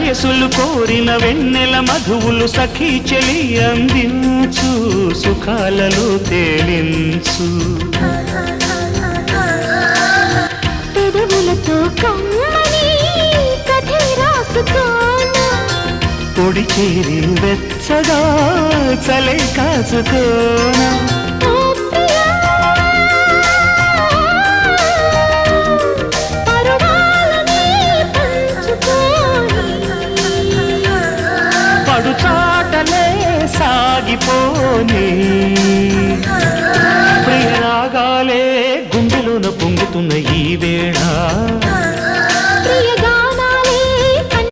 వయసులు కోరిన వెన్నెల మధువులు సఖీ చెలి అందించు సుఖాలలో తేలించు. పెదవులతో కమ్మని కథ రాసుకోనా. పొడి చేరి వెచ్చగా చలే కాచుకోనా. సాగిపోని. ప్రియరాగాలే గుండెలోన పొంగుతున్న ఈ వేళ.